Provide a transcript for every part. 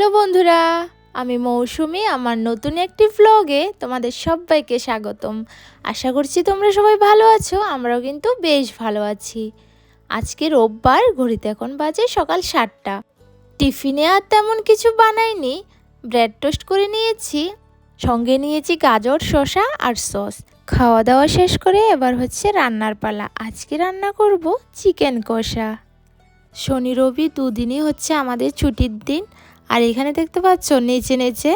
Hello বন্ধুরা, আমি মৌসুমি, আমার নতুন একটি ভ্লগে তোমাদের সবাইকে স্বাগতম। আশা করছি তোমরা সবাই ভালো আছো, আমরাও কিন্তু বেশ ভালো আছি। আজকে রোববার, ঘড়িতে এখন বাজে সকাল সাতটা। টিফিনে আর তেমন কিছু বানাইনি ব্রেড টোস্ট করে নিয়েছি, সঙ্গে নিয়েছি গাজর, শসা আর সস খাওয়া দাওয়া শেষ করে এবার হচ্ছে রান্নার পালা। আজকে রান্না করব চিকেন কষা। শনি রবি দুদিনই হচ্ছে আমাদের ছুটির দিন। আর এখানে দেখতে পাচ্ছ নেচে নেচে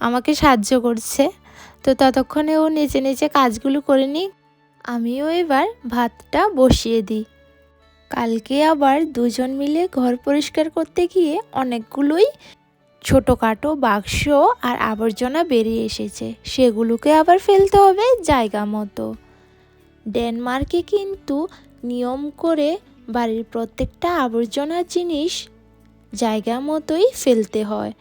আমাকে সাহায্য করছে। তো ততক্ষণে ও নেচে নেচে কাজগুলো করে নিই আমিও এবার ভাতটা বসিয়ে দিই। কালকে আবার দুজন মিলে ঘর পরিষ্কার করতে গিয়ে অনেকগুলোই ছোটোখাটো বাক্স আর আবর্জনা বেরিয়ে এসেছে। সেগুলোকে আবার ফেলতে হবে জায়গা মতো। ডেনমার্কে কিন্তু নিয়ম করে বাড়ির প্রত্যেকটা আবর্জনা জিনিস জায়গা মতোই ফেলতে হয়।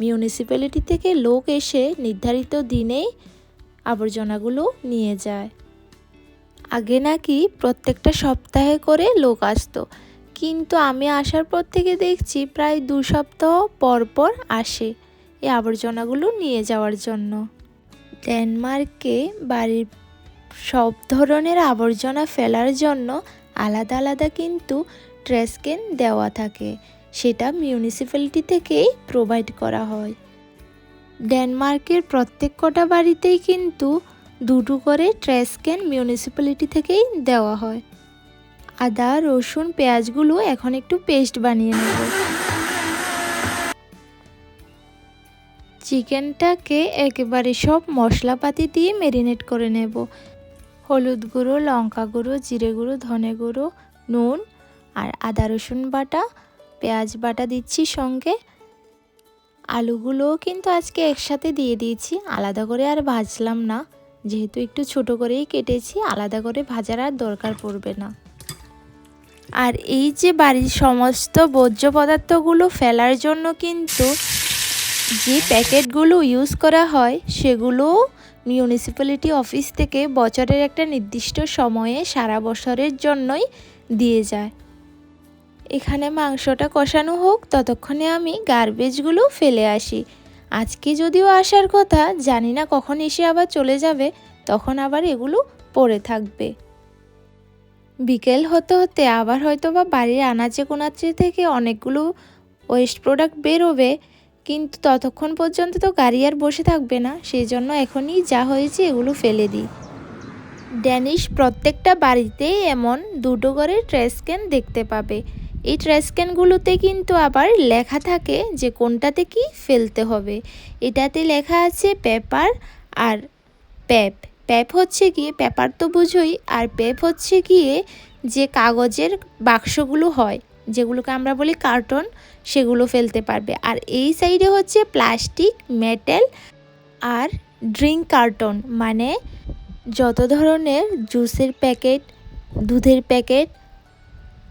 মিউনিসিপ্যালিটি থেকে লোক এসে নির্ধারিত দিনেই আবর্জনাগুলো নিয়ে যায়। আগে নাকি প্রত্যেকটা সপ্তাহে করে লোক আসতো। কিন্তু আমি আসার পর থেকে দেখছি প্রায় দু সপ্তাহ পর পর আসে এই আবর্জনাগুলো নিয়ে যাওয়ার জন্য। ডেনমার্কে বাড়ির সব ধরনের আবর্জনা ফেলার জন্য আলাদা আলাদা কিন্তু ট্রেসকেন দেওয়া থাকে। সেটা মিউনিসিপ্যালিটি থেকেই প্রোভাইড করা হয়। ডেনমার্কের প্রত্যেক কটা বাড়িতেই কিন্তু দুটো করে ট্র্যাশ ক্যান মিউনিসিপ্যালিটি থেকেই দেওয়া হয়। আদা, রসুন, পেঁয়াজগুলো এখন একটু পেস্ট বানিয়ে নেব। চিকেনটাকে একেবারে সব মশলাপাতি দিয়ে মেরিনেট করে নেব। হলুদ গুঁড়ো, লঙ্কা গুঁড়ো, জিরে গুঁড়ো, ধনে গুঁড়ো, নুন আর আদা, রসুন বাটা পেঁয়াজ বাটা দিচ্ছি সঙ্গে। আলুগুলোও কিন্তু আজকে একসাথে দিয়ে দিয়েছি, আলাদা করে আর ভাজলাম না। যেহেতু একটু ছোট করেই কেটেছি, আলাদা করে ভাজার আর দরকার পড়বে না। আর এই যে বাড়ির সমস্ত বর্জ্য পদার্থগুলো ফেলার জন্য কিন্তু যে প্যাকেটগুলো ইউজ করা হয়, সেগুলো মিউনিসিপ্যালিটি অফিস থেকে বছরের একটা নির্দিষ্ট সময়ে সারা বছরের জন্যই দিয়ে যায়। এখানে মাংসটা কষানো হোক, ততক্ষণে আমি গার্বেজগুলো ফেলে আসি। আজকে যদিও আসার কথা, জানি না কখন এসে আবার চলে যাবে, তখন আবার এগুলো পড়ে থাকবে। বিকেল হতে হতে আবার হয়তো বা বাড়ির আনাচে কোনাচে থেকে অনেকগুলো ওয়েস্ট প্রোডাক্ট বেরোবে, কিন্তু ততক্ষণ পর্যন্ত তো গাড়ি আর বসে থাকবে না সেই জন্য এখনই যা হয়েছে এগুলো ফেলে দিই। ড্যানিশ প্রত্যেকটা বাড়িতেই এমন দুটো করে ট্রেস ক্যান দেখতে পাবে। এই ক্যানগুলোতে কিন্তু আবার লেখা থাকে যে কোনটাতে কি ফেলতে হবে। এটাতে লেখা আছে পেপার আর প্যাপ প্যাপ হচ্ছে গিয়ে পেপার তো বুঝোই, আর প্যাপ হচ্ছে গিয়ে যে কাগজের বাক্সগুলো হয়, যেগুলোকে আমরা বলি কার্টন সেগুলো ফেলতে পারবে। আর এই সাইডে হচ্ছে প্লাস্টিক মেটেল আর ড্রিঙ্ক কার্টন মানে যত ধরনের জুসের প্যাকেট দুধের প্যাকেট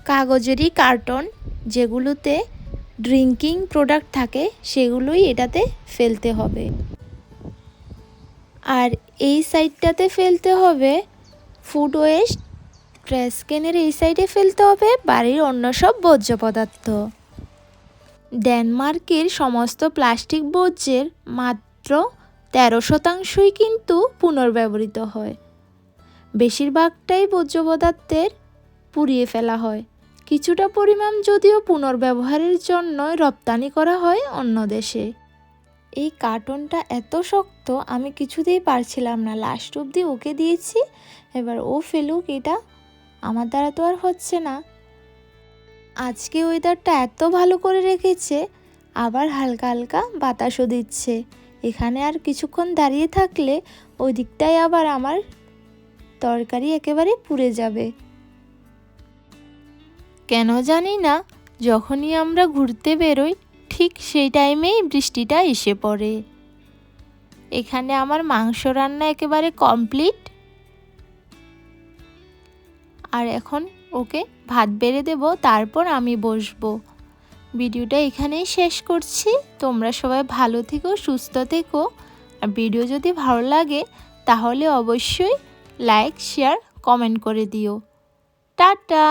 কাগজেরই কার্টন, যেগুলোতে ড্রিঙ্কিং প্রোডাক্ট থাকে, সেগুলোই এটাতে ফেলতে হবে। আর এই সাইডটাতে ফেলতে হবে ফুড ওয়েস্ট ট্র্যাশ এই সাইডে ফেলতে হবে বাড়ির অন্য সব বর্জ্য পদার্থ। ডেনমার্কের সমস্ত প্লাস্টিক বর্জ্যের মাত্র তেরো শতাংশই কিন্তু পুনর্ব্যবহৃত হয়। বেশিরভাগটাই বর্জ্য পদার্থের পুড়িয়ে ফেলা হয়। কিছুটা পরিমাণ যদিও পুনর্ব্যবহারের জন্য রপ্তানি করা হয় অন্য দেশে। এই কার্টনটা এত শক্ত, আমি কিছুতেই পারছিলাম না। লাস্ট অবধি ওকে দিয়েছি, এবার ও ফেলুক এটা। আমার দ্বারা তো আর হচ্ছে না। আজকে ওয়েদারটা এত ভালো করে রেখেছে, আবার হালকা হালকা বাতাসও দিচ্ছে। এখানে আর কিছুক্ষণ দাঁড়িয়ে থাকলে ওই দিকটাই আবার আমার তরকারি একেবারে পুড়ে যাবে। কেন জানি না, যখনই আমরা ঘুরতে বেরোই, ঠিক সেই টাইমেই বৃষ্টিটা এসে পড়ে। এখানে আমার মাংস রান্না একেবারে কমপ্লিট। আর এখন ওকে ভাত বেড়ে দেব, তারপর আমি বসবো। ভিডিওটা এখানেই শেষ করছি। তোমরা সবাই ভালো থেকো, সুস্থ থেকো। আর ভিডিও যদি ভালো লাগে, তাহলে অবশ্যই লাইক, শেয়ার, কমেন্ট করে দিও। টাটা!